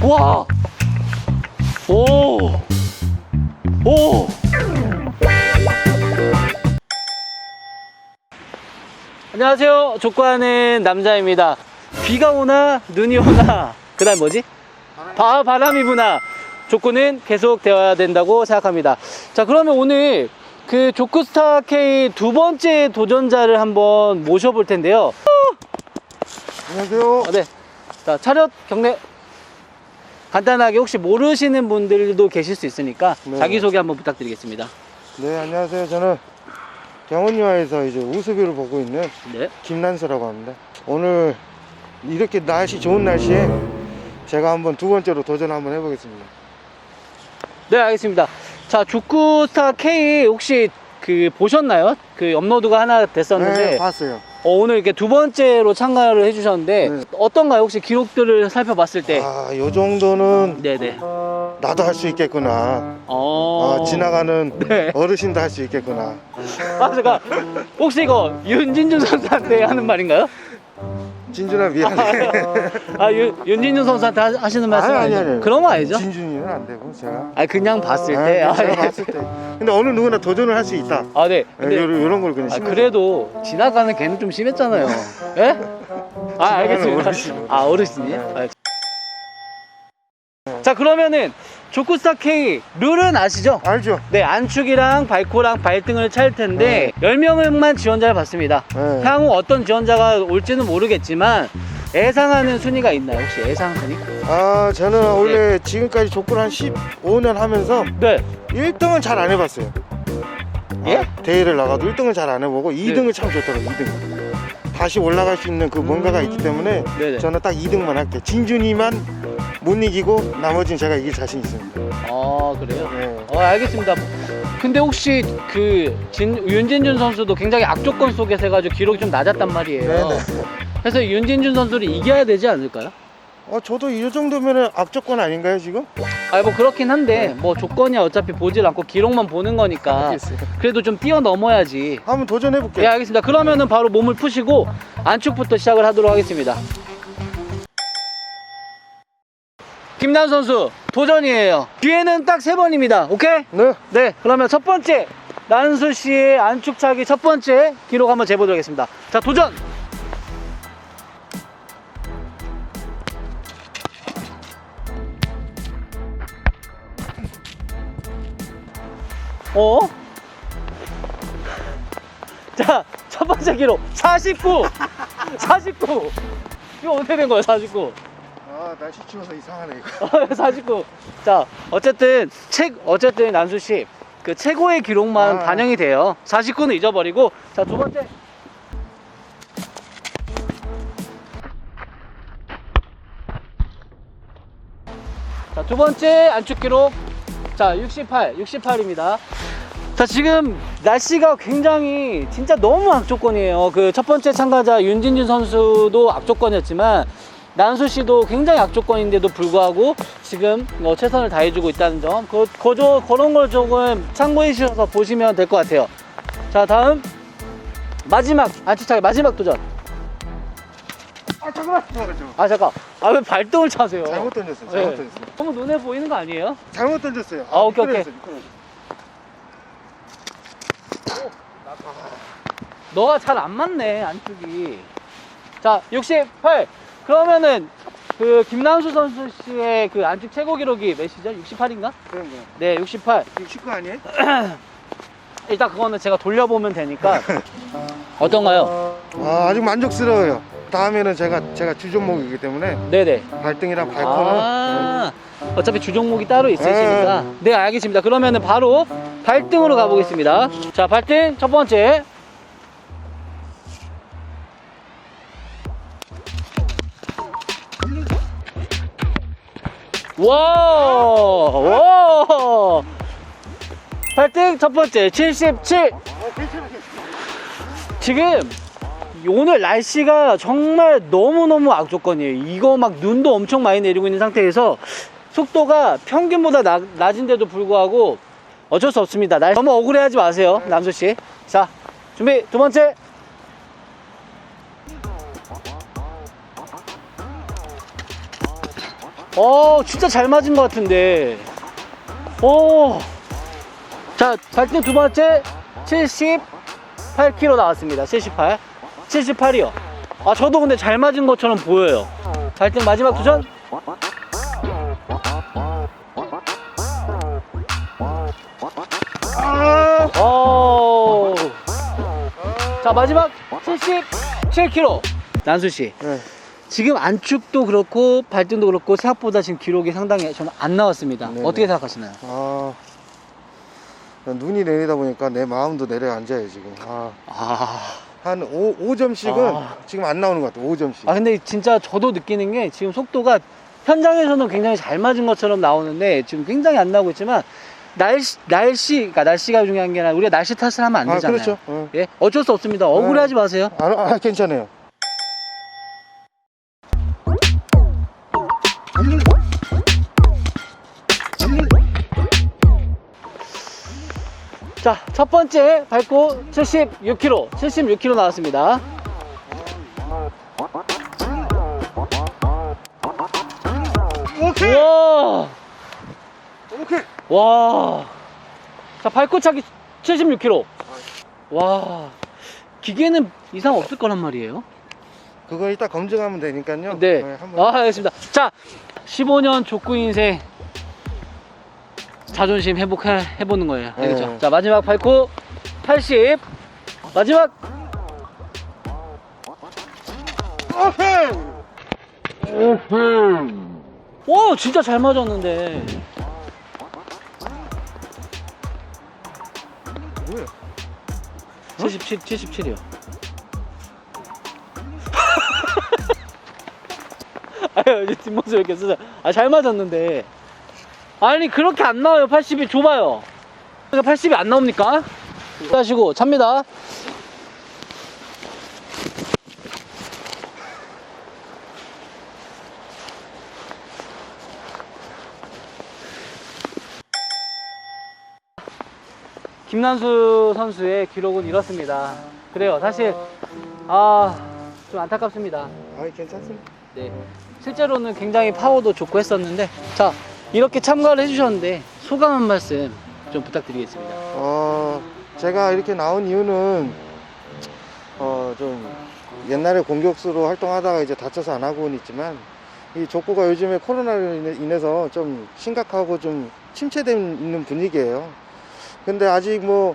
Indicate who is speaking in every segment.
Speaker 1: 와! 오! 오! 안녕하세요. 족구하는 남자입니다. 비가 오나 눈이 오나 그 다음 뭐지? 바, 바람이 부나 족구는 계속 되어야 된다고 생각합니다. 자 그러면 오늘 그 족구스타 K 두 번째 도전자를 한번 모셔볼 텐데요.
Speaker 2: 안녕하세요.
Speaker 1: 아, 네. 자, 차렷 경례. 간단하게 혹시 모르시는 분들도 계실 수 있으니까
Speaker 2: 네.
Speaker 1: 자기소개 한번 부탁드리겠습니다.
Speaker 2: 네, 안녕하세요. 저는 경원유아에서 이제 우수비를 보고 있는
Speaker 1: 네.
Speaker 2: 김난수라고 합니다. 오늘 이렇게 날씨 좋은 날씨에 제가 한번 두 번째로 도전 한번 해보겠습니다.
Speaker 1: 네, 알겠습니다. 자, 족구스타 K 혹시 그 보셨나요? 그 업로드가 하나 됐었는데
Speaker 2: 네, 봤어요.
Speaker 1: 어, 오늘 이렇게 두 번째로 참가를 해주셨는데
Speaker 2: 네.
Speaker 1: 어떤가요? 혹시 기록들을 살펴봤을 때?
Speaker 2: 아, 요 정도는
Speaker 1: 네네.
Speaker 2: 나도 할 수 있겠구나.
Speaker 1: 어.
Speaker 2: 아, 지나가는
Speaker 1: 네.
Speaker 2: 어르신도 할 수 있겠구나.
Speaker 1: 아, 잠깐. 혹시 이거 윤진준 선수한테 하는 말인가요?
Speaker 2: 진준아 미안해.
Speaker 1: 아, 윤, 윤진준 선수한테 하- 하시는 말씀
Speaker 2: 아니, 아니,
Speaker 1: 아니죠?
Speaker 2: 아니.
Speaker 1: 그런 거 아니죠?
Speaker 2: 진준이는 안 되고 제가.
Speaker 1: 아 그냥 봤을
Speaker 2: 아,
Speaker 1: 때. 아,
Speaker 2: 제가
Speaker 1: 예.
Speaker 2: 봤을 때. 근데 어느 누구나 도전을 할 수 있다.
Speaker 1: 아 네.
Speaker 2: 근데
Speaker 1: 근데
Speaker 2: 이런 걸 그냥
Speaker 1: 아,
Speaker 2: 심어서.
Speaker 1: 그래도 지나가는 걔는 좀 심했잖아요. 예? 아 알겠습니다.
Speaker 2: 어르신.
Speaker 1: 아 어르신이? 아, 자 그러면은 조쿠스타 K 룰은 아시죠?
Speaker 2: 알죠?
Speaker 1: 네 안축이랑 발코랑 발등을 찰 텐데 10명만 지원자를 받습니다.
Speaker 2: 네.
Speaker 1: 향후 어떤 지원자가 올지는 모르겠지만 예상하는 순위가 있나요? 혹시 예상 순위?
Speaker 2: 아 저는 원래 지금까지 족구를 한 15년 하면서
Speaker 1: 네.
Speaker 2: 1등은 잘 안 해봤어요
Speaker 1: 예?
Speaker 2: 아, 대회를 나가도 1등은 잘안 해보고 2등은 참 좋더라고요 2등 다시 올라갈 수 있는 그 뭔가가 있기 때문에
Speaker 1: 네네.
Speaker 2: 저는 딱 2등만 할게요 진준이만 못 이기고 나머지는 제가 이길 자신 있습니다
Speaker 1: 아 그래요?
Speaker 2: 네.
Speaker 1: 어 알겠습니다. 근데 혹시 그 진, 윤진준 선수도 굉장히 악조건 속에서 해가지고 기록이 좀 낮았단 말이에요.
Speaker 2: 네네.
Speaker 1: 그래서 윤진준 선수를 이겨야 되지 않을까요?
Speaker 2: 어, 저도 이 정도면 악조건 아닌가요 지금?
Speaker 1: 아 뭐 그렇긴 한데 뭐 조건이 어차피 보질 않고 기록만 보는 거니까
Speaker 2: 알겠어요
Speaker 1: 그래도 좀 뛰어넘어야지.
Speaker 2: 한번
Speaker 1: 네
Speaker 2: 도전해 볼게요
Speaker 1: 알겠습니다. 그러면은 바로 몸을 푸시고 안축부터 시작을 하도록 하겠습니다. 김남 선수 도전이에요. 기회는 딱 세 번입니다. 오케이?
Speaker 2: 네
Speaker 1: 네, 그러면 첫 번째 난수 씨의 안축차기 첫 번째 기록 한번 재보도록 하겠습니다. 자, 도전! 어? 자, 첫 번째 기록 49! 49! 이거 어떻게 된 거야, 49?
Speaker 2: 아 날씨 추워서 이상하네 이거
Speaker 1: 49. 자, 어쨌든 책 어쨌든 난수 씨. 그 최고의 기록만
Speaker 2: 아.
Speaker 1: 반영이 돼요. 49는 잊어버리고 자, 두 번째. 자, 두 번째 안축 기록. 자, 68. 68입니다. 자, 지금 날씨가 굉장히 진짜 너무 악조건이에요. 그 첫 번째 참가자 윤진준 선수도 악조건이었지만 난수 씨도 굉장히 악조건인데도 불구하고 지금 어, 최선을 다해주고 있다는 점, 그, 그저, 그런 걸 조금 참고해 주셔서 보시면 될 것 같아요. 자, 다음 마지막 안치차기 마지막 도전.
Speaker 2: 아 잠깐만 잠깐만
Speaker 1: 아 잠깐, 아 왜 발동을 차세요?
Speaker 2: 잘못 던졌어요 잘못
Speaker 1: 네.
Speaker 2: 던졌어요
Speaker 1: 너무 눈에 보이는 거 아니에요?
Speaker 2: 잘못 던졌어요
Speaker 1: 아, 오케이, 오케이.
Speaker 2: 미끄러졌어요, 미끄러졌어요.
Speaker 1: 너가 잘 안 맞네 안쪽이 자 68 그러면은 그 김남수 선수 씨의 그 안쪽 최고 기록이 몇이죠? 68인가?
Speaker 2: 그런 거요
Speaker 1: 네68
Speaker 2: 69 아니에요?
Speaker 1: 일단 그거는 제가 돌려보면 되니까 어떤가요?
Speaker 2: 아, 아주 만족스러워요. 다음에는 제가 제가 주종목이기 때문에
Speaker 1: 네네
Speaker 2: 발등이랑 발코는
Speaker 1: 아 어차피 주종목이 따로 있으시니까 네 알겠습니다 그러면은 바로 발등으로 가보겠습니다 자 발등 첫 번째 와! 와! 발등 첫 번째 77 지금 오늘 날씨가 정말 너무너무 악조건이에요. 이거 막 눈도 엄청 많이 내리고 있는 상태에서 속도가 평균보다 나- 낮은데도 불구하고 어쩔 수 없습니다. 날 너무 억울해하지 마세요, 남수 씨. 자, 준비 두 번째. 어, 진짜 잘 맞은 것 같은데. 오. 자, 발등 두 번째 78kg 나왔습니다. 78. 78이요. 아, 저도 근데 잘 맞은 것처럼 보여요. 발등 마지막 도전.
Speaker 2: 아,
Speaker 1: 오. 자, 마지막 77kg. 난수 씨.
Speaker 2: 네.
Speaker 1: 지금 안축도 그렇고 발등도 그렇고 생각보다 지금 기록이 상당히 저는 안 나왔습니다.
Speaker 2: 네네.
Speaker 1: 어떻게 생각하시나요?
Speaker 2: 아, 눈이 내리다 보니까 내 마음도 내려앉아요 지금. 아,
Speaker 1: 아,
Speaker 2: 한 5, 5점씩은
Speaker 1: 아.
Speaker 2: 지금 안 나오는 것 같아요. 5점씩.
Speaker 1: 아 근데 진짜 저도 느끼는 게 지금 속도가 현장에서는 굉장히 잘 맞은 것처럼 나오는데 지금 굉장히 안 나오고 있지만 날씨 날씨 그러니까 날씨가 중요한 게 아니라 우리가 날씨 탓을 하면 안
Speaker 2: 아,
Speaker 1: 되잖아요.
Speaker 2: 그렇죠. 어.
Speaker 1: 예, 어쩔 수 없습니다. 억울해하지 마세요.
Speaker 2: 아, 아, 괜찮아요.
Speaker 1: 자, 첫 번째 밟고 76kg, 76kg 나왔습니다.
Speaker 2: 오케이.
Speaker 1: 우와,
Speaker 2: 오케이.
Speaker 1: 와. 자, 밟고 차기 76kg. 와, 기계는 이상 없을 거란 말이에요.
Speaker 2: 그거 이따 검증하면 되니까요.
Speaker 1: 네.
Speaker 2: 한번.
Speaker 1: 아, 알겠습니다. 자, 15년 족구 인생 자존심 회복해 해보는 거예요. 알겠죠?
Speaker 2: 네.
Speaker 1: 자, 마지막 밟고 80. 마지막.
Speaker 2: 오,
Speaker 1: 진짜 잘 맞았는데.
Speaker 2: 뭐야?
Speaker 1: 77, 77이요. 아유, 뒷모습 이렇게 쓰자. 아, 잘 맞았는데. 아니, 그렇게 안 나와요. 80이 좁아요. 그러니까 80이 안 나옵니까? 하시고, 찹니다. 김난수 선수의 기록은 이렇습니다. 그래요. 사실, 아, 좀 안타깝습니다.
Speaker 2: 아, 괜찮습니다.
Speaker 1: 네. 실제로는 굉장히 파워도 좋고 했었는데, 자, 이렇게 참가를 해주셨는데, 소감 한 말씀 좀 부탁드리겠습니다.
Speaker 2: 어, 제가 이렇게 나온 이유는 어, 좀 옛날에 공격수로 활동하다가 이제 다쳐서 안 하고는 있지만 이 족구가 요즘에 코로나로 인해- 인해서 좀 심각하고 좀 침체되어 있는 분위기예요. 근데 아직 뭐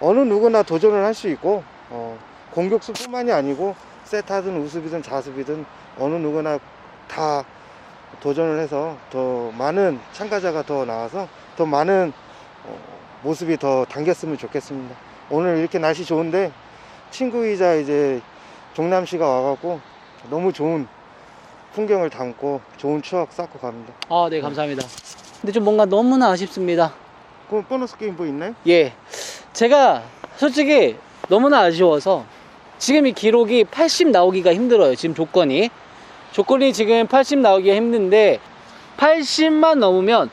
Speaker 2: 어느 누구나 도전을 할 수 있고 어, 공격수뿐만이 아니고 세타든 우습이든 자습이든 어느 누구나 다 도전을 해서 더 많은 참가자가 더 나와서 더 많은 어, 모습이 더 당겼으면 좋겠습니다. 오늘 이렇게 날씨 좋은데 친구이자 이제 종남 씨가 와갖고 너무 좋은 풍경을 담고 좋은 추억 쌓고 갑니다.
Speaker 1: 아, 네, 감사합니다. 근데 좀 뭔가 너무나 아쉽습니다.
Speaker 2: 그럼 보너스 게임 뭐 있나요?
Speaker 1: 예. 제가 솔직히 너무나 아쉬워서 지금 이 기록이 80 나오기가 힘들어요. 지금 조건이. 조건이 지금 80 나오기가 힘든데 80만 넘으면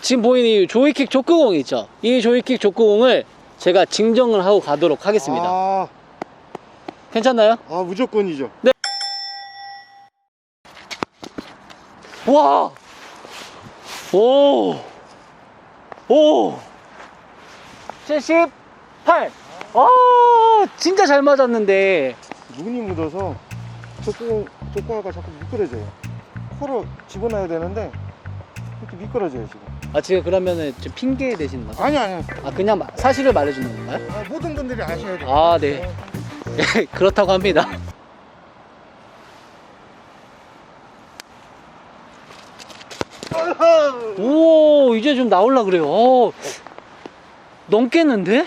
Speaker 1: 지금 보이는 이 조이킥 족구공 있죠. 이 조이킥 족구공을 제가 증정을 하고 가도록 하겠습니다.
Speaker 2: 아,
Speaker 1: 괜찮나요?
Speaker 2: 아 무조건이죠.
Speaker 1: 와! 오! 오! 78! 아, 진짜 잘 맞았는데.
Speaker 2: 눈이 묻어서 족구 족구가 자꾸 미끄러져요. 코로 집어넣어야 되는데 이렇게 미끄러져요 지금.
Speaker 1: 아, 지금 그러면은 좀 핑계 대시는 거죠?
Speaker 2: 아니 아니.
Speaker 1: 아, 그냥 마- 사실을 말해주는 건가요?
Speaker 2: 아, 모든 분들이 아셔야 돼요.
Speaker 1: 아, 네. 예, 그렇다고 합니다. 오, 이제 좀 나올라 그래요. 어, 넘겠는데?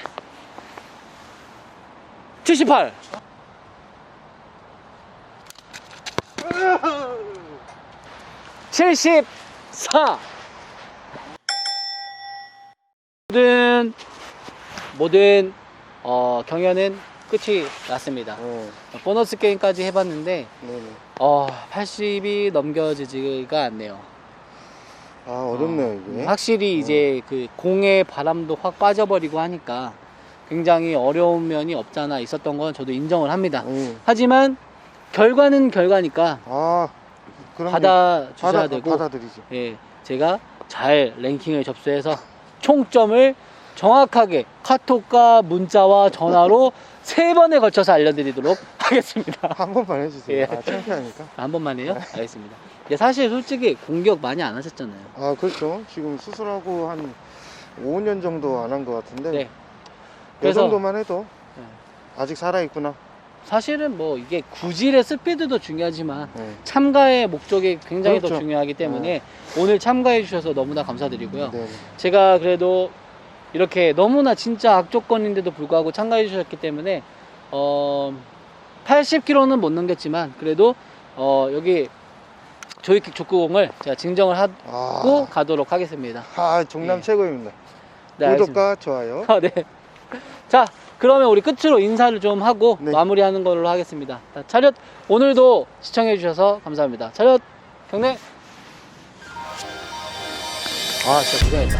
Speaker 1: 78. 칠십사. 모든 모든 어, 경연은 끝이 났습니다.
Speaker 2: 네,
Speaker 1: 보너스 게임까지 해봤는데
Speaker 2: 네, 네.
Speaker 1: 어, 80이 넘겨지지가 않네요.
Speaker 2: 아 어렵네요 이게.
Speaker 1: 확실히 이제 그 공의 바람도 확 빠져버리고 하니까 굉장히 어려운 면이 없잖아 있었던 건 저도 인정을 합니다.
Speaker 2: 음.
Speaker 1: 하지만 결과는 결과니까
Speaker 2: 아.
Speaker 1: 받아 주셔야
Speaker 2: 받아,
Speaker 1: 되고
Speaker 2: 받아들이죠.
Speaker 1: 예, 제가 잘 랭킹을 접수해서 총점을 정확하게 카톡과 문자와 전화로 세 번에 걸쳐서 알려드리도록 하겠습니다.
Speaker 2: 한 번만 해주세요.
Speaker 1: 예.
Speaker 2: 아, 창피하니까.
Speaker 1: 한 번만 해요? 알겠습니다. 예, 사실 솔직히 공격 많이 안 하셨잖아요.
Speaker 2: 아, 그렇죠. 지금 수술하고 한 5년 정도 안 한 것 같은데.
Speaker 1: 네.
Speaker 2: 이
Speaker 1: 그래서-
Speaker 2: 정도만 해도
Speaker 1: 네.
Speaker 2: 아직 살아있구나.
Speaker 1: 사실은 뭐 이게 구질의 스피드도 중요하지만
Speaker 2: 네.
Speaker 1: 참가의 목적이 굉장히 더
Speaker 2: 그렇죠.
Speaker 1: 중요하기 때문에 오늘 참가해 주셔서 너무나 감사드리고요.
Speaker 2: 네.
Speaker 1: 제가 그래도 이렇게 너무나 진짜 악조건인데도 불구하고 참가해 주셨기 때문에 어 80km는 못 넘겼지만 그래도 어 여기 조이킥 족구공을 제가 증정을 하고
Speaker 2: 아,
Speaker 1: 가도록 하겠습니다.
Speaker 2: 아 종남
Speaker 1: 예.
Speaker 2: 최고입니다.
Speaker 1: 네, 알겠습니다.
Speaker 2: 구독과 좋아요.
Speaker 1: 아, 네. 자, 그러면 우리 끝으로 인사를 좀 하고
Speaker 2: 네.
Speaker 1: 마무리하는 걸로 하겠습니다. 자, 차렷 오늘도 시청해 주셔서 감사합니다. 차렷 경례. 아, 진짜 고생했다.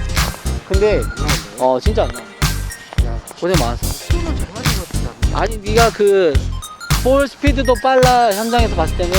Speaker 1: 근데 어 진짜
Speaker 2: 야,
Speaker 1: 고생 많았어. 아니 네가 그 볼 스피드도 빨라 현장에서 봤을 때는